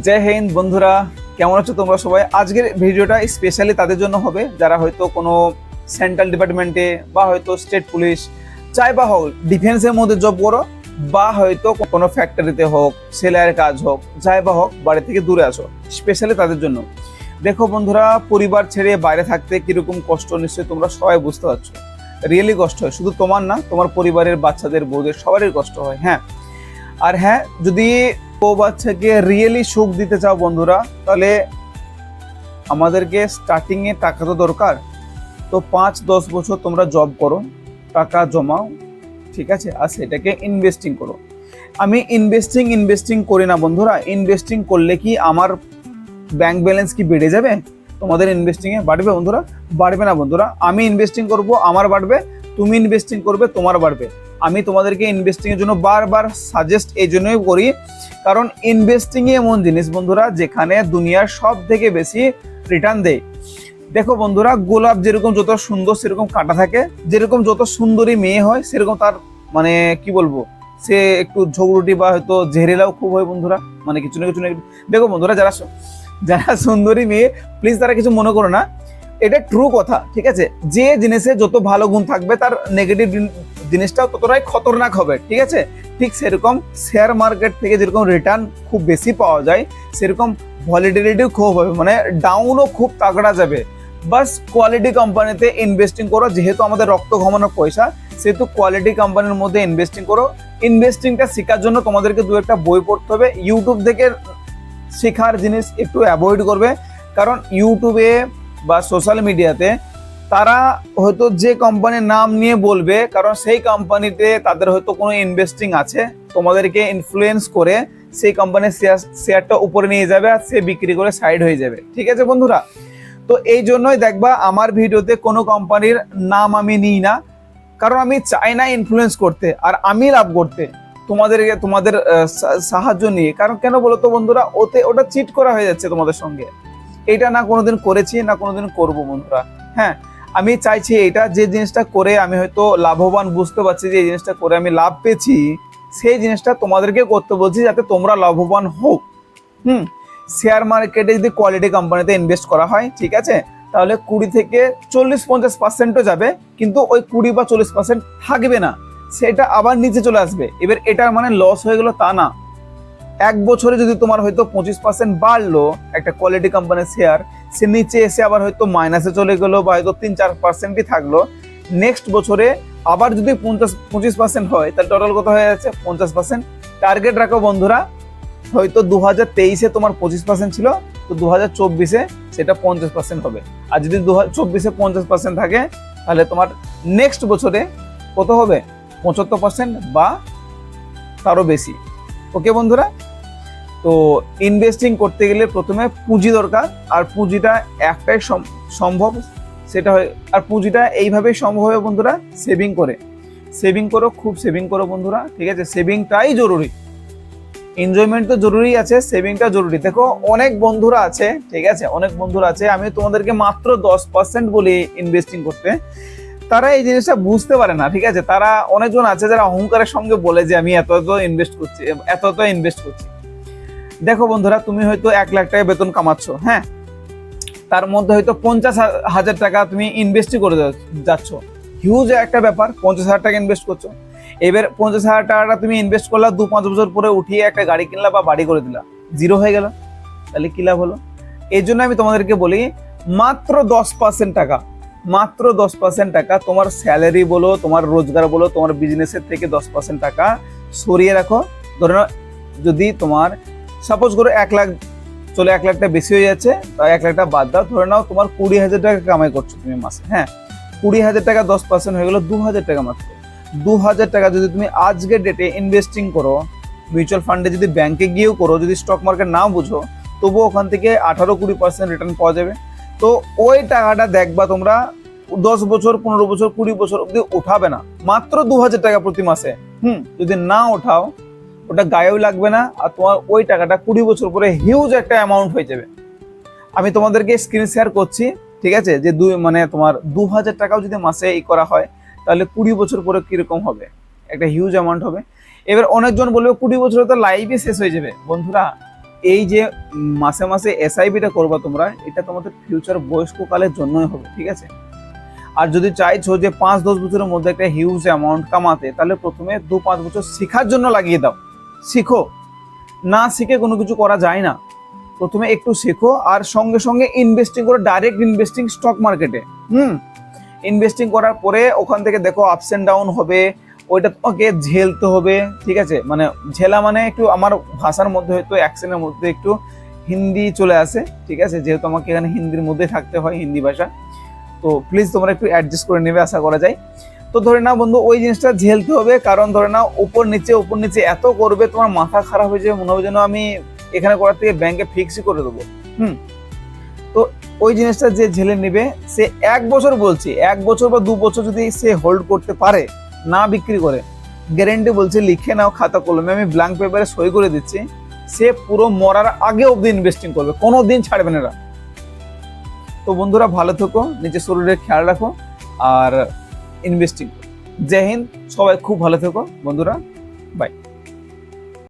জয় হিন্দ, বন্ধুরা। কেমন আছো তোমরা সবাই? আজকের ভিডিওটা স্পেশালি তাদের জন্য হবে। যারা হয়তো কোনো সেন্ট্রাল ডিপার্টমেন্টে বা হয়তো স্টেট পুলিশ চাই বা হোক ডিফেন্সের মধ্যে জব করো, বা হয়তো কোনো ফ্যাক্টরিতে হোক, সেলাইয়ের কাজ হোক, যাই বা হোক, বাড়ি থেকে দূরে আসো স্পেশালি তাদের জন্য। দেখো বন্ধুরা, পরিবার ছেড়ে বাইরে থাকতে কীরকম কষ্ট নিশ্চয়ই তোমরা সবাই বুঝতে পারছ। রিয়েলি কষ্ট হয়। শুধু তোমার না, তোমার পরিবারের বাচ্চাদের, বউদের সবারই কষ্ট হয় হ্যাঁ। আর হ্যাঁ যদি ও বাচ্চাকে রিয়েলি সুখ দিতে চাও বন্ধুরা, তাহলে আমাদেরকে স্টার্টিংয়ে টাকা তো দরকার। তো পাঁচ দশ বছর তোমরা জব করো, টাকা জমাও, ঠিক আছে? আর সেটাকে ইনভেস্টিং করো। আমি ইনভেস্টিং ইনভেস্টিং করি না বন্ধুরা ইনভেস্টিং করলে কি আমার ব্যাংক ব্যালেন্স কি বেড়ে যাবে? তোমাদের ইনভেস্টিংয়ে বাড়বে বন্ধুরা? বাড়বে না বন্ধুরা। আমি ইনভেস্টিং করব, আমার বাড়বে, তুমি ইনভেস্টিং করবে, তোমার বাড়বে। আমি তোমাদেরকে ইনভেস্টিং এর জন্য বারবার সাজেস্ট এই জন্যই করি, কারণ ইনভেস্টিং এমন জিনিস বন্ধুরা, যেখানে দুনিয়ার সব থেকে বেশি রিটার্ন দেয়। দেখো বন্ধুরা, গোলাপ যেরকম যত সুন্দর সেরকম কাটা থাকে, যেরকম যত সুন্দরী মেয়ে হয়, সেরকম তার মানে কি বলব, সে একটু ঝগড়ুটি বা হয়তো জেহেরেলাও খুব হয় বন্ধুরা মানে কিছু না কিছু না দেখো বন্ধুরা, যারা যারা সুন্দরী মেয়ে প্লিজ তারা কিছু মনে করো না। এটা ট্রু কথা, ঠিক আছে? যে জিনিসে যত ভালো গুণ থাকবে, তার নেগেটিভ জিনিসটাও ততটাই খতরনাক হবে, ঠিক আছে? ঠিক সেরকম শেয়ার মার্কেট থেকে যেরকম রিটার্ন খুব বেশি পাওয়া যায়, সেরকম ভলিডিলিটিও খুব হবে মানে ডাউনও খুব তাগড়া যাবে। বাস কোয়ালিটি কোম্পানিতে ইনভেস্টিং করো, যেহেতু আমাদের রক্ত ঘমানোর পয়সা, সেহেতু কোয়ালিটি কোম্পানির মধ্যে ইনভেস্টিং করো। ইনভেস্টিংটা শেখার জন্য তোমাদেরকে দু একটা বই পড়তে হবে। ইউটিউব থেকে শেখার জিনিস একটু অ্যাভয়েড করবে। কারণ ইউটিউবে বা সোশ্যাল মিডিয়াতে তারা হয়তো যে কোম্পানির নাম নিয়ে বলবে, কারণ সেই কোম্পানিতে তাদের হয়তো কোনো ইনভেস্টিং আছে। তোমাদেরকে ইনফ্লুয়েন্স করে সেই কোম্পানির শেয়ার শেয়ারটা উপরে নিয়ে যাবে আর সে বিক্রি করে সাইড হয়ে যাবে। ঠিক আছে বন্ধুরা? তো এই জন্যই দেখবা আমার ভিডিওতে কোনো কোম্পানির নাম আমি নিই না, কারণ আমি চাই না ইনফ্লুয়েন্স করতে আর আমি লাভ করতে। তোমাদেরকে, তোমাদের সাহায্য নিয়ে। কারণ কেন বলো তো বন্ধুরা? ওতে, ওটা চিট করা হয়ে যাচ্ছে তোমাদের সঙ্গে। এটা না কোনোদিন করেছি, না কোনোদিন করব বন্ধুরা। হ্যাঁ? আমি চাইছি এটা যে জিনিসটা করে আমি হয়তো লাভবান বুঝতে পারছি যে এই জিনিসটা করে আমি লাভ পেয়েছি, সেই জিনিসটা তোমাদেরকে করতে বলছি যাতে তোমরা লাভবান হোক হুম? শেয়ার মার্কেটে যদি কোয়ালিটি কোম্পানিতে ইনভেস্ট করা হয়, ঠিক আছে? তাহলে কুড়ি থেকে চল্লিশ পঞ্চাশ পার্সেন্টও যাবে, কিন্তু ওই কুড়ি বা চল্লিশ পার্সেন্ট থাকবে না। সেটা আবার নিচে চলে আসবে। এবার এটার মানে লস হয়ে গেল তা না। এক বছরে যদি তোমার হয়তো পঁচিশ পার্সেন্ট বাড়লো একটা কোয়ালিটি কোম্পানির শেয়ার সে নিচে এসে আবার হয়তো মাইনাসে চলে গেলো বা হয়তো তিন চার পার্সেন্টই থাকল। নেক্সট বছরে আবার যদি পঞ্চাশ, পঁচিশ পার্সেন্ট হয়, তাহলে টোটাল কত হয়ে যাচ্ছে? পঞ্চাশ পার্সেন্ট টার্গেট রাখো বন্ধুরা, হয়তো দু হাজার তেইশে তোমার পঁচিশ পার্সেন্ট ছিল, তো দু হাজার চব্বিশে সেটা পঞ্চাশ পার্সেন্ট হবে। আর যদি দু হাজার চব্বিশে পঞ্চাশ পার্সেন্ট থাকে, তাহলে তোমার নেক্সট বছরে কত হবে? পঁচাত্তর পার্সেন্ট বা তারও বেশি। ওকে বন্ধুরা তো ইনভেস্টিং করতে গেলে প্রথমে পুঁজি দরকার, আর পুঁজিটা একটাই সম- সম্ভব সেটা হয়, আর পুঁজিটা এইভাবেই সম্ভব হবে বন্ধুরা সেভিং করে। সেভিং করো, খুব সেভিং করো বন্ধুরা, ঠিক আছে? সেভিংটাই জরুরি। এনজয়মেন্ট তো জরুরি আছে সেভিংটা জরুরি। দেখো, অনেক বন্ধুরা আছে, ঠিক আছে? অনেক বন্ধুরা আছে, আমি তোমাদেরকে মাত্র দশ পার্সেন্ট বলি ইনভেস্টিং করতে। তারা এই জিনিসটা বুঝতে পারে না, ঠিক আছে? তারা অনেকজন আছে যারা অহংকারের সঙ্গে বলে যে, আমি এত এত ইনভেস্ট করছি, এত এত ইনভেস্ট করছি। দেখো বন্ধুরা, তুমি হয়তো এক লাখ টাকা বেতন কামাচ্ছ হ্যাঁ? তার মধ্যে হয়তো পঞ্চাশ হাজার টাকা তুমি ইনভেস্টই করে যাচ্ছ। হিউজ একটা ব্যাপার, পঞ্চাশ হাজার টাকা ইনভেস্ট করছ। এবার পঞ্চাশ হাজার টাকাটা তুমি ইনভেস্ট করলা, দু পাঁচ বছর পরে উঠিয়ে একটা গাড়ি কিনলা বা বাড়ি করে দিলা। জিরো হয়ে গেল। তাহলে কী লাভ হলো? এই জন্য আমি তোমাদেরকে বলি, মাত্র দশ পার্সেন্ট টাকা, মাত্র দশ পার্সেন্ট টাকা তোমার স্যালারি বলো, তোমার রোজগার বলো, তোমার বিজনেসের থেকে দশ পার্সেন্ট টাকা সরিয়ে রাখো। ধরে যদি তোমার সাপোজ করো এক লাখ, চলে এক লাখটা বেশি হয়ে যাচ্ছে তা এক লাখটা বাদ দাও। ধরে নাও তোমার কুড়ি হাজার টাকা কামাই করছ তুমি মাসে হ্যাঁ? কুড়ি হাজার টাকা দশ পার্সেন্ট হয়ে গেলো, দু হাজার টাকা মাত্র। দু হাজার টাকা যদি তুমি আজকের ডেটে ইনভেস্টিং করো মিউচুয়াল ফান্ডে যদি ব্যাংকে গিয়েও করো, যদি স্টক মার্কেট নাও বুঝো তবুও ওখান থেকে আঠারো কুড়ি পার্সেন্ট রিটার্ন পাওয়া যাবে। তো ওই টাকাটা দেখবা তোমরা দশ বছর, পনেরো বছর, কুড়ি বছর অব্দি উঠাবে না। মাত্র দু হাজার টাকা প্রতি মাসে, হুম? যদি না ওঠাও ওটা গায়েও লাগবে না, আর তোমার ওই টাকাটা কুড়ি বছর পরে হিউজ একটা অ্যামাউন্ট হয়ে যাবে। আমি তোমাদেরকে স্ক্রিন শেয়ার করছি, ঠিক আছে? যে দুই মানে তোমার দু হাজার টাকাও যদি মাসে এই করা হয়, তাহলে কুড়ি বছর পরে কীরকম হবে? একটা হিউজ অ্যামাউন্ট হবে। এবার অনেকজন বলবে, কুড়ি বছরে তো লাইফই শেষ হয়ে যাবে। বন্ধুরা, এই যে মাসে মাসে এসআইবিটা করবা তোমরা, এটা তোমাদের ফিউচার বয়স্ককালের জন্যই হবে, ঠিক আছে? আর যদি চাইছো যে পাঁচ দশ বছরের মধ্যে একটা হিউজ অ্যামাউন্ট কামাতে, তাহলে প্রথমে দু পাঁচ বছর শেখার জন্য লাগিয়ে দাও। শিখো। না শিখে কোনো কিছু করা যায় না। প্রথমে একটু শেখো আর সঙ্গে সঙ্গে ইনভেস্টিং করো ডাইরেক্ট ইনভেস্টিং স্টক মার্কেটে হুম? ইনভেস্টিং করার পরে ওখান থেকে দেখো আপস অ্যান্ড ডাউন হবে, ওইটা তোমাকে ঝেলতে হবে, ঠিক আছে? মানে ঝেলা মানে একটু আমার ভাষার মধ্যে হয়তো অ্যাকসেন্টের মধ্যে একটু হিন্দি চলে আসে, ঠিক আছে? যেহেতু আমাকে এখানে হিন্দির মধ্যে থাকতে হয়, হিন্দি ভাষা। তো প্লিজ তোমরা একটু অ্যাডজাস্ট করে নেবে, আশা করা যায়। তো ধরে নাও বন্ধু, ওই জিনিসটা ঝেলতে হবে, কারণ ধরে নাও উপর নিচে উপর নিচে এত করবে, তোমার মাথা খারাপ হয়ে যাবে, মনে হবে যেন আমি এখানে করার থেকে ব্যাংকে ফিক্সই করে দেবো হুম তো ওই জিনিসটা যে ঝেলে নেবে, সে এক বছর বলছি, এক বছর বা দু বছর যদি সে হোল্ড করতে পারে, না বিক্রি করে গ্যারেন্টি বলছে, লিখে নাও খাতা কলমে, আমি ব্ল্যাঙ্ক পেপারে সই করে দিচ্ছি, সে পুরো মরার আগে অব্দি ইনভেস্টিং করবে কোনো দিন ছাড়বে না। তো বন্ধুরা, ভালো থেকো, নিজের শরীরের খেয়াল রাখো, আর ইনভেস্টিং জয় হিন্দ সবাই খুব ভালো থেকো বন্ধুরা বাই